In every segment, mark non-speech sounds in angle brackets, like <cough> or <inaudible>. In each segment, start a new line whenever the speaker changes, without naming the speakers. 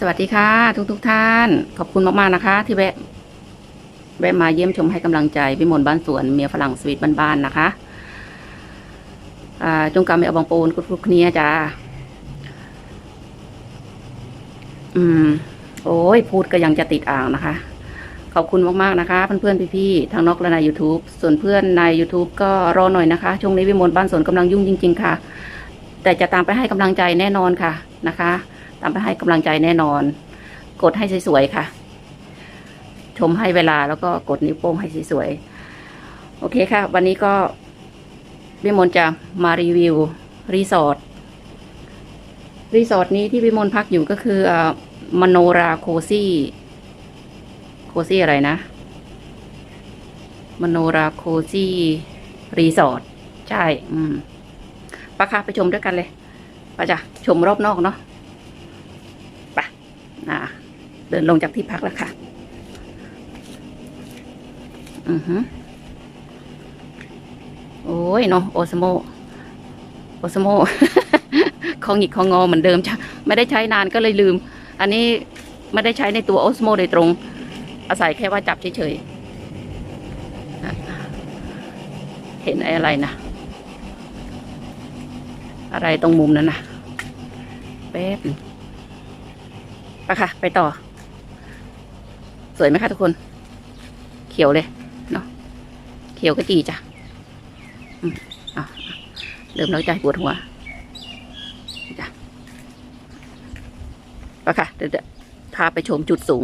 สวัสดีค่ะทุกทุกๆท่าน ขอบคุณมากๆนะคะ ที่แวะ แวะมาเยี่ยมชมให้กำลังใจวิมลบ้านสวนเมียฝรั่งสวีทบ้านๆนะคะจงกรรมไม่เอาบางปูนกุดคุกเนียจ้าอืม โอ้ยพูดก็ยังจะติดอ่างนะคะ ขอบคุณมากๆนะคะเพื่อนๆพี่ๆทางนอกและใน YouTube ส่วนเพื่อนใน YouTube ก็รอหน่อยนะคะช่วงนี้วิมลบ้านสวนกำลังยุ่งจริง ๆ ค่ะ แต่จะตามไปให้กำลังใจแน่นอนค่ะนะคะ ตามไปให้กำลังใจแน่นอน กดให้สวยๆค่ะ ชมให้เวลาแล้วก็กดนิ้วโป้งให้สวยๆโอเคค่ะ วันนี้ก็วิมลจะมารีวิวรีสอร์ทรีสอร์ทนี้ที่วิมลพักอยู่ก็คือมโนราโคซี่โคซี่อะไรนะ มโนราโคซี่รีสอร์ทใช่ อืมปะคะไปชมด้วยกันเลยปะจ้ะชมรอบนอกเนาะ่าเดินลงจากที่พักแล้วค่ะ อือฮึโอ้ยเนาะโอสโม โอสโมของหงิกของงอเหมือนเดิมจ้ะไม่ได้ใช้นานก็เลยลืม อันนี้ไม่ได้ใช้ในตัวโอสโมโดยตรง อาศัยแค่ว่าจับเฉยๆ เห็นไอ้อะไรนะอะไรตรงมุมนั้นนะแป๊บ หนึ่งไปค่ะ ไปต่อ สวยไหมคะทุกคน เขียวเลยเนาะเขียวก็จีจ้ะอืมอะเริ่มแล้วใจปวดหัวจ้ะไปค่ะเดี๋ยวพาไปชมจุดสูง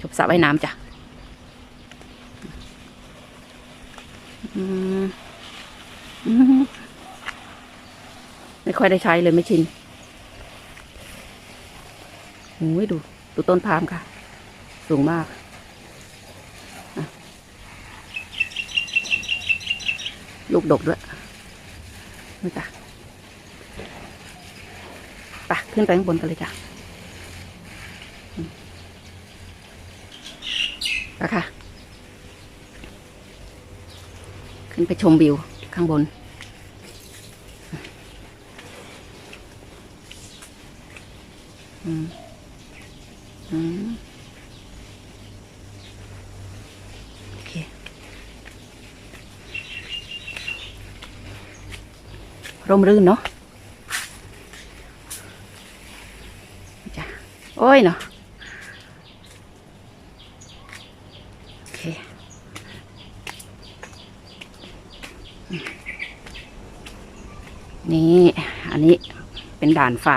ชมสระว่ายน้ำจ้ะอืมไม่ค่อยได้ใช้เลยไม่ชิน โอ้ยดู ดูต้นพามค่ะ สูงมากลูกดกด้วยนี่จ้ะไปขึ้นไปข้างบนกันเลยจ้ะไปค่ะ ขึ้นไปชมวิวข้างบน อืม อืม โอเค ร่มรื่นเนาะจ้ะโอ้ยเนาะโอเคนี่ อันนี้เป็นด่านฟ้า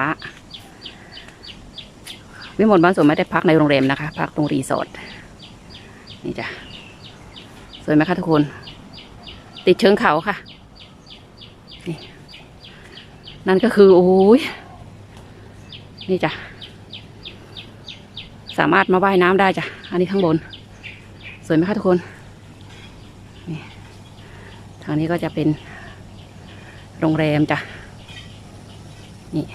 วิมลบ้านสวนไม่ได้พักในโรงแรมนะคะ พักตรงรีสอร์ทนี่จ้ะสวยไหมคะทุกคน ติดเชิงเขาค่ะนี่นั่นก็คือโอ้ยนี่จ้ะสามารถมาว่ายน้ำได้จ้ะ อันนี้ข้างบน สวยไหมคะทุกคนนี่ทางนี้ก็จะเป็นโรงแรมจ้ะ นี่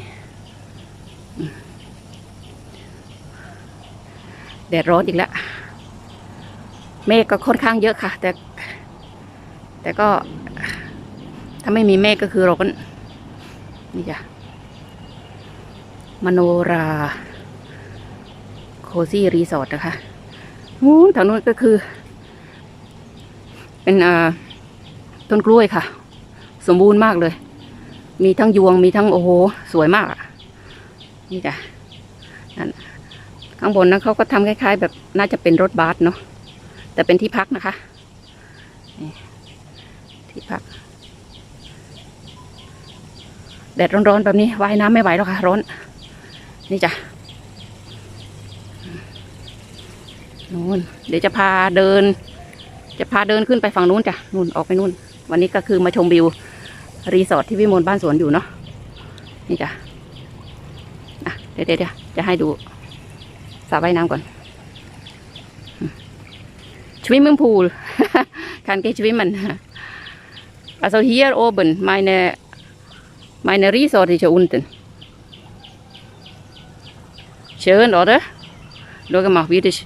แดดร้อนอีกแล้ว เมฆก็ค่อนข้างเยอะค่ะ แต่ แต่ก็ ถ้าไม่มีเมฆก็คือร้อนนี่จ้ะมโนราโคซี่รีสอร์ทนะคะนู้นทางนู้นก็คือ เป็นอ่าต้นกล้วยค่ะ สมบูรณ์มากเลย มีทั้งยวงมีทั้งโอ้โห สวยมากอะ นี่จ้ะนั่น ข้างบนนั้นเขาก็ทำคล้าย ๆ แบบน่าจะเป็นรถบัสเนาะแต่เป็นที่พักนะคะที่พัก แดดร้อนๆแบบนี้ว่ายน้ำไม่ไหวแล้วค่ะ ร้อน นี่จ้ะนู่นเดี๋ยวจะพาเดิน จะพาเดินขึ้นไปฝั่งนู้นจ้ะนู่นออกไปนู่น วันนี้ก็คือมาชมวิว รีสอร์ทที่วิมลบ้านสวนอยู่เนาะนี่จ้ะเดี๋ยวเดี๋ยวเดี๋ยวจะให้ดู สระว่ายน้ำก่อน Schwimmingpool kann ich schwimmen also hier oben meine meine Resort ist ja unten schön oder schau mal wie das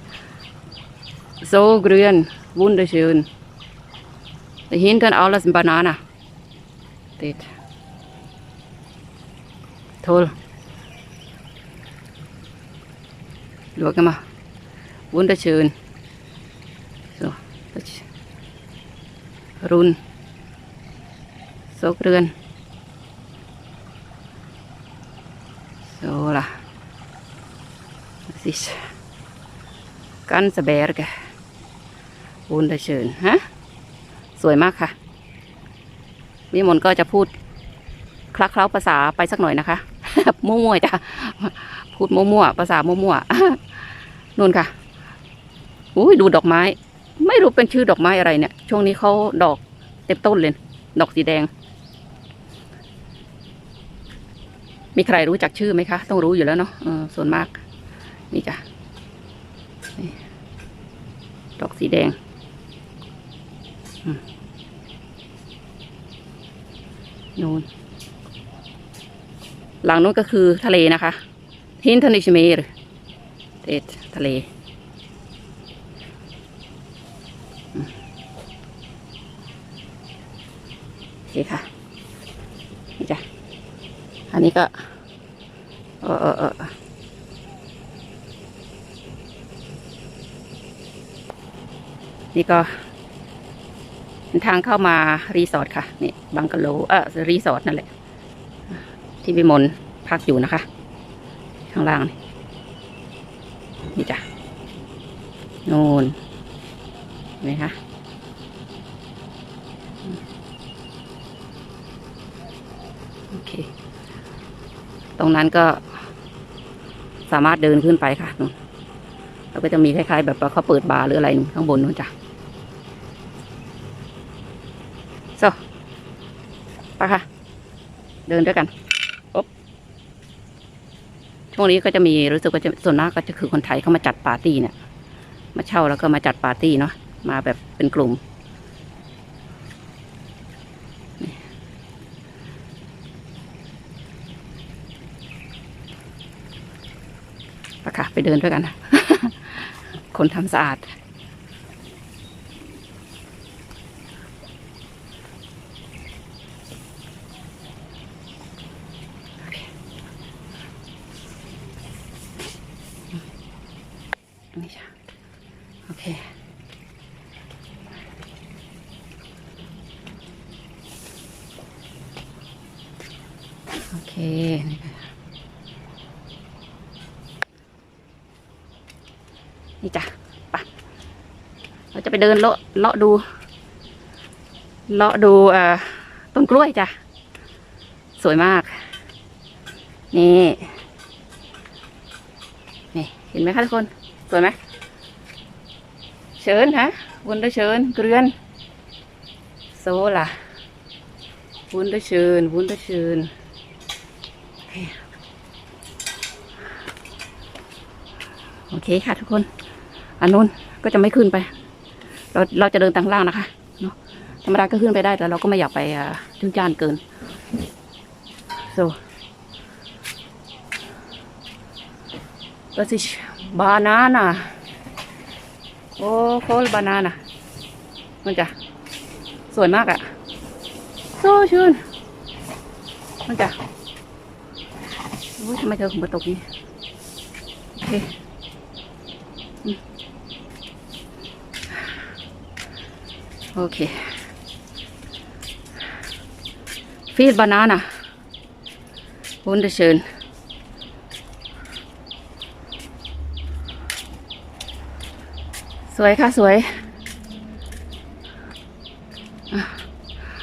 so grün wunderschön dahinter alles Banana Dort. toll Schau mal. Wunderschön. So. Das ist rund. So grün. So là. Das ist ganze Berge. Wunderschön. ฮะสวยมากค่ะวิมลก็จะพูดคลักเคล้าภาษาไปสักหน่อยนะคะ มั่วๆจ้ะพูดมั่วๆภาษามั่วๆ นู่นค่ะอุ้ยดูดอกไม้ ไม่รู้เป็นชื่อดอกไม้อะไรเนี่ย ช่วงนี้เขาดอกเต็มต้นเลย ดอกสีแดง มีใครรู้จักชื่อไหมคะ ต้องรู้อยู่แล้วเนาะออส่วนมาก นี่จ้ะดอกสีแดง นู่นหลังนู้นก็คือทะเลนะคะฮินทนิชเมร์ เทศทะเลอืมโอเคค่ะ นี่จ้ะ อันนี้ก็ เออเออเออนี่ก็ทางเข้ามารีสอร์ทค่ะ นี่บังกะโลเออรีสอร์ทนั่นแหละ ที่วิมลพักอยู่นะคะ ข้างล่างนี่ นี่จ้ะนูนนไหมคะโอเค ตรงนั้นก็สามารถเดินขึ้นไปค่ะนู่นแล้วก็จะมีคล้ายๆ แบบว่าเขาเปิดบาร์หรืออะไรข้างบนนู่นจ้ะโซไปค่ะ เดินด้วยกัน ช่วงนี้ก็จะมีรู้สึกว่าจะส่วนมากก็จะคือคนไทยเข้ามาจัดปาร์ตี้เนี่ย มาเช่าแล้วก็มาจัดปาร์ตี้เนาะมาแบบเป็นกลุ่ม ไปค่ะ ไปเดินด้วยกันนะคนทำสะอาด นี่จ้ะโอเค โอเค นี่ค่ะ นี่จ้ะไปะเราจะไปเดินเลาะเลาะดู เลาะดูเอ่อต้นกล้วยจ้ะ สวยมาก นี่ นี่ เห็นไหมคะทุกคน สวยไหมเชิญฮะวุนด้เชิญเกลือน โซล่ะวุนด้เชิญวุนด้เชิญโอเคค่ะทุกคน อันนู้นก็จะไม่ขึ้นไป เราเราจะเดินทางล่างนะคะเนาะธรรมดาก็ขึ้นไปได้แต่เราก็ไม่อยากไปอ่าจุนจานเกิน so Das ist Banana. Oh, voll Banana. มันจะสวยมากอะโซ่ชื่นมันจะโอ้ยทำไมเธอถึงมาตกนี่โอเคอืม โอเค ฟีดบานาน่ะ wunderschön สวยค่ะ สวยอ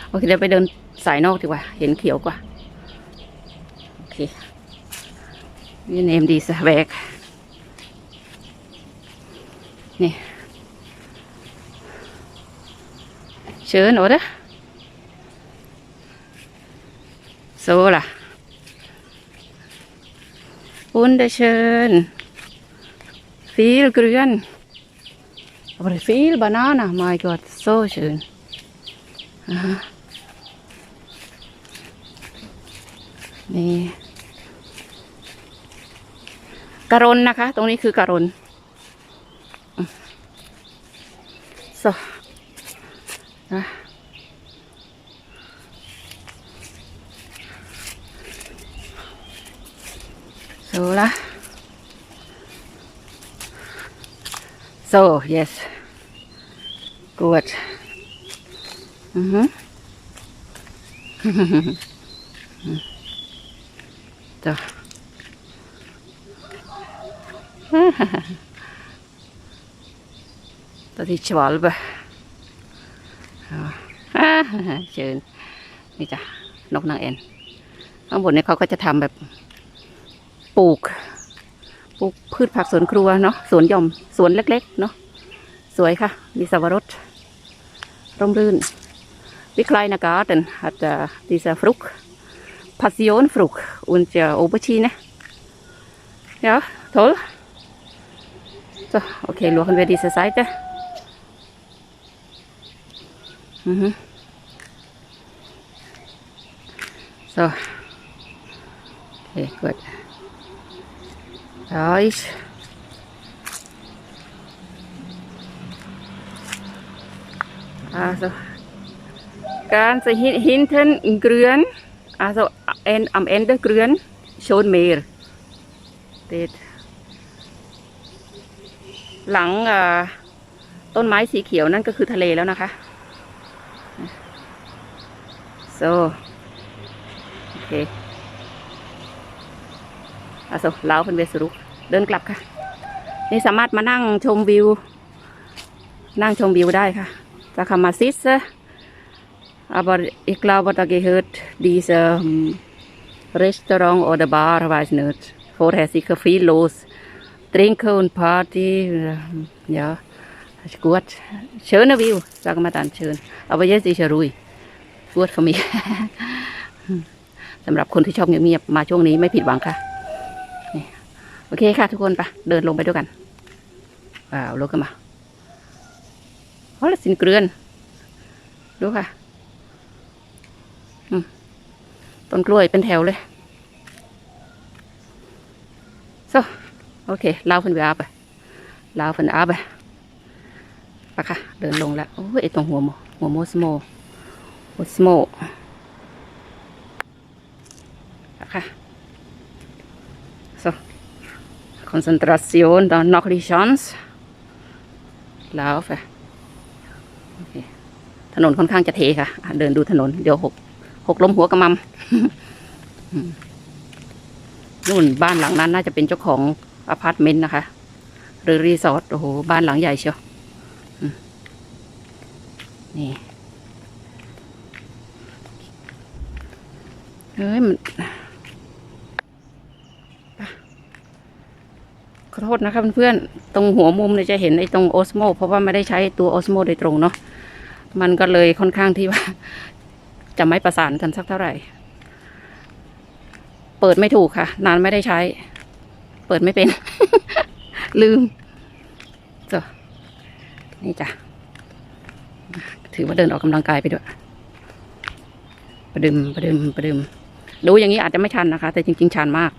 โอเคเดี๋ยวไปเดินสายนอกดีกว่า เห็นเขียวกว่า โอเคนี่เนมดีสแวกนี่ เชิญโอ้เด้อโซล่ะ wunderschön viel grün Aber viel Banana, mein Gott, so schön. Aha. นี่การนนะคะ ตรงนี้คือการนอืม so Ah. นะสูละ so yes. Good. Mm -hmm. <laughs> so. <laughs> dat is เชิญนี่จ้ะนกนางแอ็นข้างบนนี้เขาก็จะทำแบบปลูก ปลูกพืชผักสวนครัวเนาะสวนย่อมสวนเล็ก ๆ เนาะสวยค่ะ มีสวรสร่มรื่น วิคลายนากาเดนอาจจะดีซาฟรุกพัสยอนฟรุกอุนจะโอเปชีนะเดี๋ยวทอลโอเคลุ luchen wir diese Seite. Mm -hmm. So. Okay, gut. Da ist. Also, ganz hin- hinten grün, also en- am Ende grün, schon mehr. Steht. หลังต้นไม้สีเขียวนั่นก็คือทะเลแล้วนะคะ so okay อาโซเล้าเป็นเวสรุกเดินกลับค่ะ นี่สามารถมานั่งชมวิว นั่งชมวิวได้ค่ะจะคามาซิสอาบออีกลาวบอตะเกเฮิร์ตดีเซรีสอร์ทองออเดบาร์ไวส์เนิร์ดโฟร์เฮสิกฟีโลสดริงค์อุนพาร์ตี้ยาสกวดเชิญนะวิวสักมาตันเชิญเอาไปเยอะสิชรุย รวดเขามีสำหรับคนที่ชอบเงียบๆมาช่วงนี้ไม่ผิดหวังค่ะโอเคค่ะ ทุกคนไปเดินลงไปด้วยกันว้าวลงกันมาโอ้ละสินเกลือนดูค่ะต้นกล้วยเป็นแถวเลย so โอเคลาวเพิ่นไปอาไปลาวเพิ่นอาไปไปค่ะ เดินลงแล้วโอ้ยตรงหัวโมหัวโมสโม โมสโมไปค่ะ so Konzentration dann noch die Chance ลาวไปโอเคถนนค่อนข้างจะเทค่ะ เดินดูถนน เดี๋ยวหก หกล้มหัวกระมัมนู่นบ้านหลังนั้นน่าจะเป็นเจ้าของอพาร์ตเมนต์นะคะ หรือรีสอร์ท โอ้โห บ้านหลังใหญ่เชียวนี่ เฮ้ยมันขอโทษนะคะเพื่อนๆตรงหัวมุมเนี่ยจะเห็นไอ้ตรงโอสโมเพราะว่าไม่ได้ใช้ตัวโอสโมโดยตรงเนาะมันก็เลยค่อนข้างที่ว่า จะไม่ประสานกันสักเท่าไหร่ เปิดไม่ถูกค่ะ นานไม่ได้ใช้ เปิดไม่เป็น ลืมจ้ะนี่จ้ะถือว่าเดินออกกำลังกายไปด้วยประดึมประดึมประดึม ดูอย่างนี้อาจจะไม่ชันนะคะ แต่จริง ๆ ชันมาก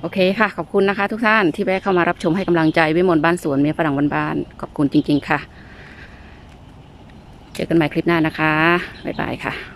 โอเคค่ะ ขอบคุณนะคะ ทุกท่านที่แวะเข้ามารับชมให้กำลังใจวิมลบ้านสวนเมียฝรั่งบ้านๆขอบคุณจริง ๆ ค่ะ เจอกันใหม่คลิปหน้านะคะ บ๊ายบายค่ะ